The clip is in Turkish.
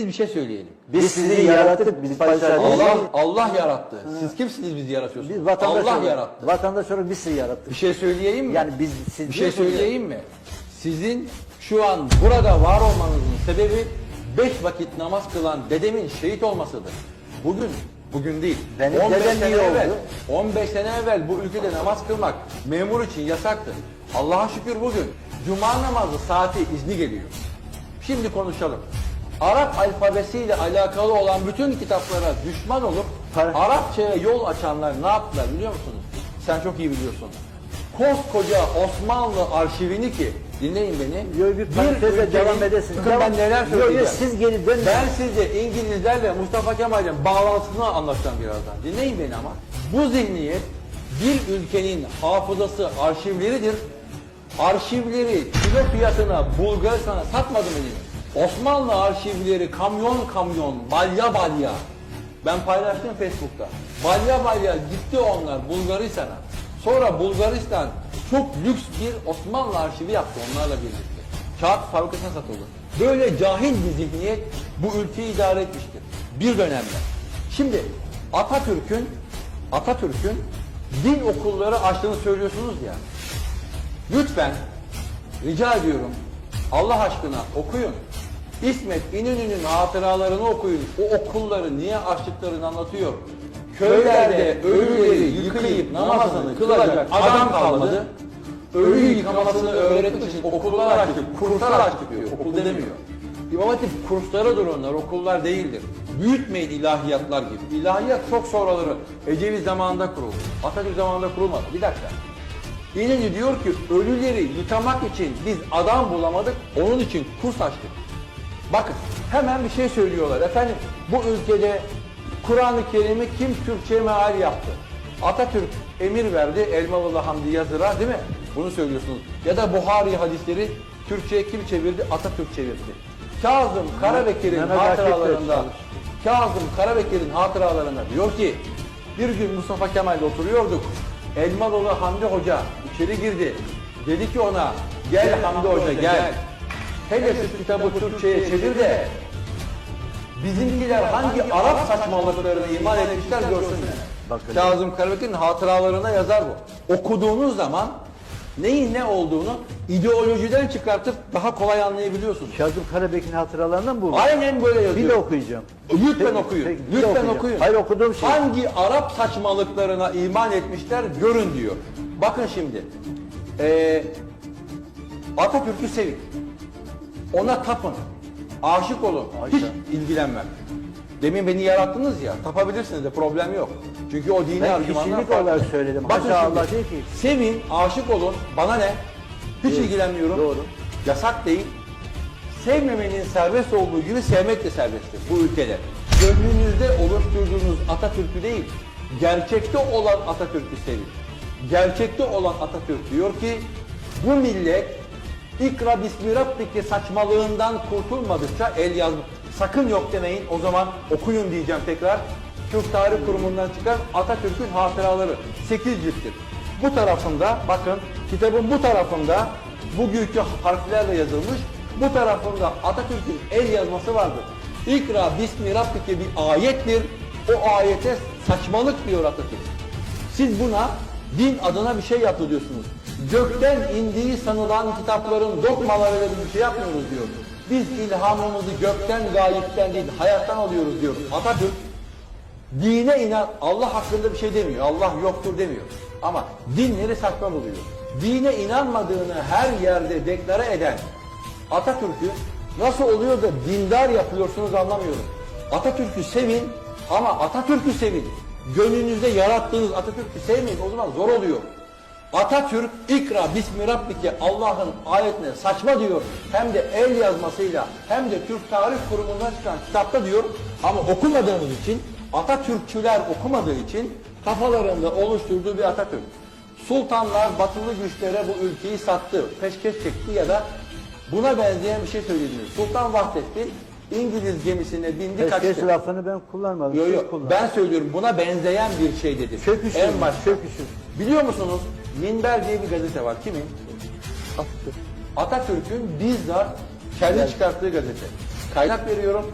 Biz bir şey söyleyelim. Biz sizi yarattık, biz padişah. Allah Allah yarattı. Siz kimsiniz bizi yaratıyorsunuz? Biz vatandaş Allah olarak- yarattı. Vatandaş olarak biz sizi yarattık. Bir şey söyleyeyim mi? Yani biz siz bir şey söyleyeyim mi? Sizin şu an burada var olmanızın sebebi beş vakit namaz kılan dedemin şehit olmasıdır. Bugün, bugün değil. Benim 15 dedem sene iyi oldu. evvel, 15 sene evvel bu ülkede namaz kılmak memur için yasaktı. Allah'a şükür bugün cuma namazı saati izni geliyor. Şimdi konuşalım. Arap alfabesiyle alakalı olan bütün kitaplara düşman olup Arapçaya yol açanlar ne yaptılar biliyor musunuz? Sen çok iyi biliyorsun. Koskoca Osmanlı arşivini ki dinleyin beni. Yo, bir parantezle devam edesin. Bakın Devam- ben neler Yo, yo, söyleyeceğim. siz geri dönün. Ben size İngilizlerle Mustafa Kemal'in bağlantısını anlatacağım birazdan. Dinleyin beni ama. Bu zihniyet bir ülkenin hafızası arşivleridir. Arşivleri kilo fiyatına Bulgaristan'a satmadı mı. Osmanlı arşivleri kamyon kamyon, balya balya. Ben paylaştım Facebook'ta. Balya balya gitti onlar Bulgaristan'a. Sonra Bulgaristan çok lüks bir Osmanlı arşivi yaptı onlarla birlikte. Kağıt fabrikasına satıldı. Böyle cahil bir zihniyet bu ülkeyi idare etmiştir. Bir dönemde. Şimdi Atatürk'ün Atatürk'ün din okulları açtığını söylüyorsunuz ya. Lütfen rica ediyorum Allah aşkına okuyun. İsmet İnönü'nün hatıralarını okuyun. O okulları niye açtıklarını anlatıyor. Köylerde ölüleri yıkayıp namazını kılacak adam kalmadı. Ölü yıkamasını öğretmek için okullar açtık, kurslar açtık diyor. Okul demiyor. İmam Hatip kurslara onlar, okullar değildir. Büyütmeyin ilahiyatlar gibi. İlahiyat çok sonraları Ecevit zamanında kuruldu. Atatürk zamanında kurulmadı. Bir dakika. İnönü diyor ki ölüleri yıkamak için biz adam bulamadık, onun için kurs açtık. Bakın hemen bir şey söylüyorlar. Efendim bu ülkede Kur'an-ı Kerim'i kim Türkçe meal yaptı? Atatürk emir verdi Elmalılı Hamdi Yazır'a değil mi? Bunu söylüyorsunuz. Ya da Buhari hadisleri Türkçe'ye kim çevirdi? Atatürk çevirdi. Kazım Karabekir'in hatıralarında. Kazım Karabekir'in hatıralarında diyor ki bir gün Mustafa Kemal'le oturuyorduk. Elmalılı Hamdi Hoca içeri girdi. Dedi ki ona gel Hamdi Hoca gel. Hele şu kitabı Türkçe'ye çevir de bizimkiler hangi Arap saçmalıklarını iman etmişler görsünler. Bakın. Kazım Karabekir'in hatıralarına yazar bu. Okuduğunuz zaman neyin ne olduğunu ideolojiden çıkartıp daha kolay anlayabiliyorsunuz. Kazım Karabek'in hatıralarından mı bu? Aynen böyle yazıyor. Bir de okuyacağım. Lütfen Peki, okuyun. peki, Lütfen okuyacağım. okuyun. Hayır, okuduğum şey. Hangi Arap saçmalıklarına iman etmişler görün diyor. Bakın şimdi. Ee, Atatürk'ü sevin. Ona tapın. Aşık olun. Hiç ilgilenmem. Demin beni yarattınız ya. Tapabilirsiniz de problem yok. Çünkü o dini Ben argümanlar kişilik farklı. olarak söyledim. Bakın Haşa şimdi, Allah değil ki. Sevin, aşık olun. Bana ne? Hiç Doğru. ilgilenmiyorum. Doğru. Yasak değil. Sevmemenin serbest olduğu gibi sevmek de serbesttir bu ülkede. Gönlünüzde oluşturduğunuz Atatürk'ü değil, gerçekte olan Atatürk'ü sevin. Gerçekte olan Atatürk diyor ki, bu millet ikra bismi rabbike saçmalığından kurtulmadıkça el yazma. Sakın yok demeyin o zaman okuyun diyeceğim tekrar. Türk Tarih Kurumu'ndan çıkan Atatürk'ün hatıraları 8 cilttir. Bu tarafında bakın kitabın bu tarafında bugünkü harflerle yazılmış bu tarafında Atatürk'ün el yazması vardır. İkra bismi rabbike bir ayettir. O ayete saçmalık diyor Atatürk. Siz buna din adına bir şey yaptı diyorsunuz. Gökten indiği sanılan kitapların dogmalarıyla bir şey yapmıyoruz diyor. Biz ilhamımızı gökten gayipten değil hayattan alıyoruz diyor. Atatürk dine inan Allah hakkında bir şey demiyor. Allah yoktur demiyor. Ama dinleri saçma buluyor. Dine inanmadığını her yerde deklare eden Atatürk'ü nasıl oluyor da dindar yapıyorsunuz anlamıyorum. Atatürk'ü sevin ama Atatürk'ü sevin. Gönlünüzde yarattığınız Atatürk'ü sevmeyin o zaman zor oluyor. Atatürk ikra bismi rabbike Allah'ın ayetine saçma diyor. Hem de el yazmasıyla hem de Türk Tarih Kurumu'ndan çıkan kitapta diyor. Ama okumadığımız için Atatürkçüler okumadığı için kafalarında oluşturduğu bir Atatürk. Sultanlar batılı güçlere bu ülkeyi sattı, peşkeş çekti ya da buna benzeyen bir şey söyleyebiliriz. Sultan Vahdettin İngiliz gemisine bindi Peşkeş kaçtı. lafını ben kullanmadım. Yo, siz yo, kullandınız. ben söylüyorum buna benzeyen bir şey dedi. Çöküşür. En baş. Çöküşür. Biliyor musunuz? Minber diye bir gazete var. Kimin? Atatürk. Atatürk'ün bizzat kendi çıkarttığı gazete. Kaynak veriyorum.